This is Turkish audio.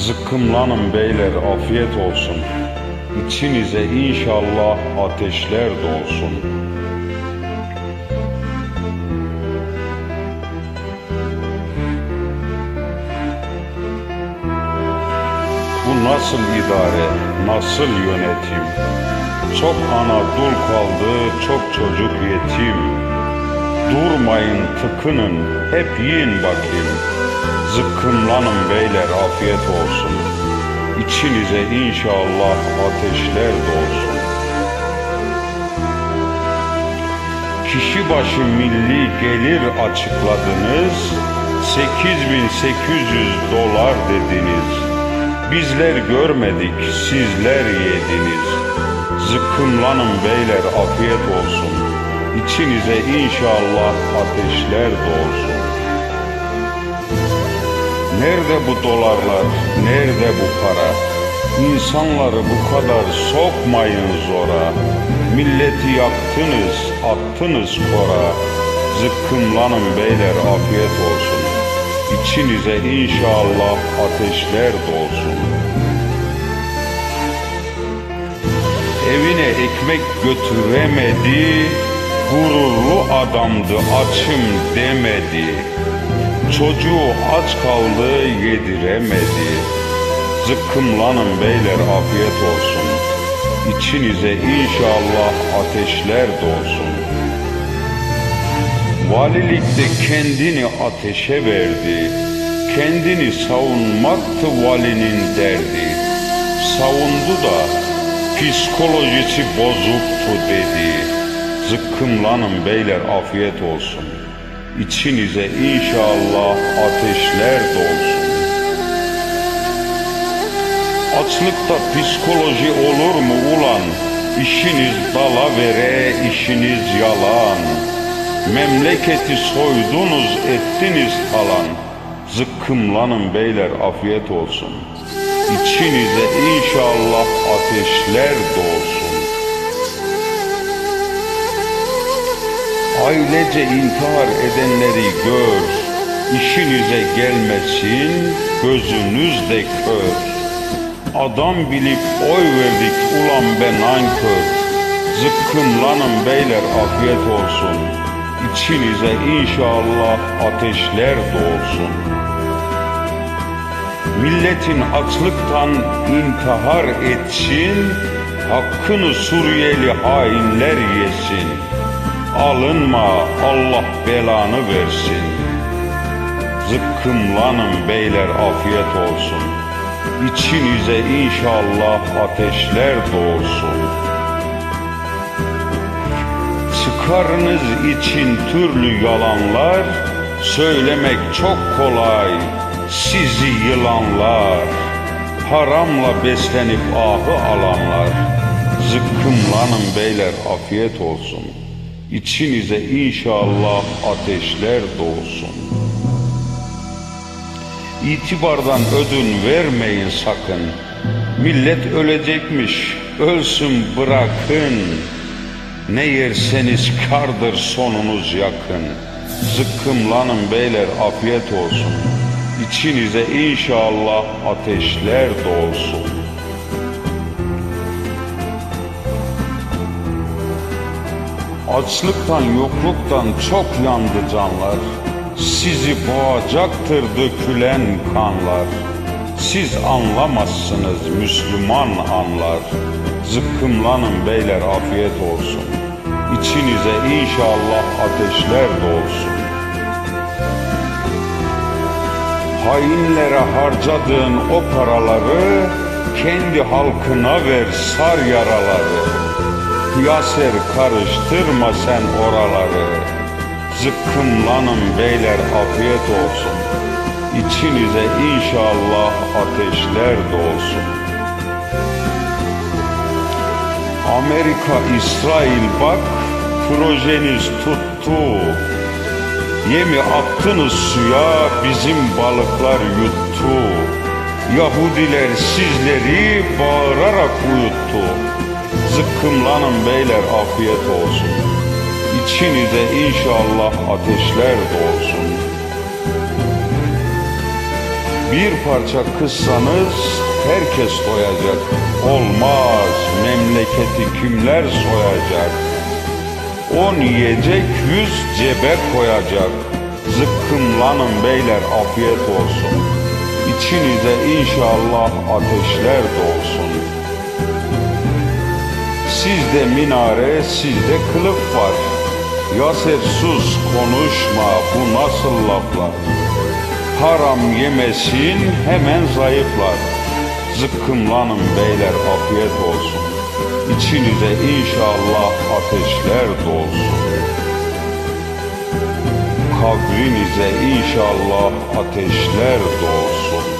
Zıkkımlanın beyler afiyet olsun. İçinize inşallah ateşler dolsun. Bu nasıl idare, nasıl yönetim? Çok ana dul kaldı, çok çocuk yetim. Durmayın, tıkının, hep yiyin bakayım. Zıkkımlanın beyler, afiyet olsun. İçinize inşallah ateşler dolsun. Kişi başı milli gelir açıkladınız, 8800 dolar dediniz. Bizler görmedik, sizler yediniz. Zıkkımlanın beyler, afiyet olsun. İçinize inşallah ateşler dolsun. Nerede bu dolarlar, nerede bu para? İnsanları bu kadar sokmayın zora. Milleti yaktınız, attınız kora. Zıkkımlanın beyler afiyet olsun. İçinize inşallah ateşler dolsun. Evine ekmek götüremedi, gururlu adamdı açım demedi. Çocuğu aç kaldı yediremedi. Zıkkımlanın beyler afiyet olsun. İçinize inşallah ateşler dolsun. Valilikte kendini ateşe verdi. Kendini savunmaktı valinin derdi. Savundu da psikolojisi bozuktu dedi. Zıkkımlanın beyler afiyet olsun. İçinize inşallah ateşler dolsun. Açlıkta psikoloji olur mu ulan? İşiniz dala vere, işiniz yalan. Memleketi soydunuz, ettiniz talan. Zıkkımlanın beyler afiyet olsun. İçinize inşallah ateşler dolsun. Ailece intihar edenleri gör, işinize gelmesin, gözünüz de kör. Adam bilip oy verdik ulan ben nankör. Zıkkımlanın beyler afiyet olsun. İçinize inşallah ateşler doğsun. Milletin açlıktan intihar etsin, hakkını Suriyeli hainler yesin. Alınma Allah belanı versin. Zıkkımlanın beyler afiyet olsun. İçinize inşallah ateşler doğsun. Çıkarınız için türlü yalanlar söylemek çok kolay. Sizi yılanlar, haramla beslenip ahı alanlar. Zıkkımlanın beyler afiyet olsun. İçinize inşallah ateşler doğsun. İtibardan ödün vermeyin sakın. Millet ölecekmiş, ölsün bırakın. Ne yerseniz kardır sonunuz yakın. Zıkkımlanın beyler afiyet olsun. İçinize inşallah ateşler doğsun. Açlıktan yokluktan çok yandı canlar. Sizi boğacaktır dökülen kanlar. Siz anlamazsınız Müslüman anlar. Zıkkımlanın beyler afiyet olsun. İçinize inşallah ateşler dolsun. Hainlere harcadığın o paraları kendi halkına ver sar yaraları. Yaser karıştırma sen oraları. Zıkkımlanın beyler afiyet olsun. İçinize inşallah ateşler dolsun. Amerika, İsrail bak projeniz tuttu. Yemi attınız suya bizim balıklar yuttu. Yahudiler sizleri bağırarak uyuttu. Zıkkımlanın beyler afiyet olsun. İçinize inşallah ateşler dolsun. Bir parça kıssanız herkes doyacak. Olmaz memleketi kimler soyacak? On yiyecek yüz cebe koyacak. Zıkkımlanın beyler afiyet olsun. İçinize inşallah ateşler dolsun. Sizde minare, sizde kılıf var. Yaser sus konuşma, bu nasıl laflar? Haram yemesin, hemen zayıflar. Zıkkımlanın beyler, afiyet olsun. İçinize inşallah ateşler dolsun. Kabrinize inşallah ateşler dolsun.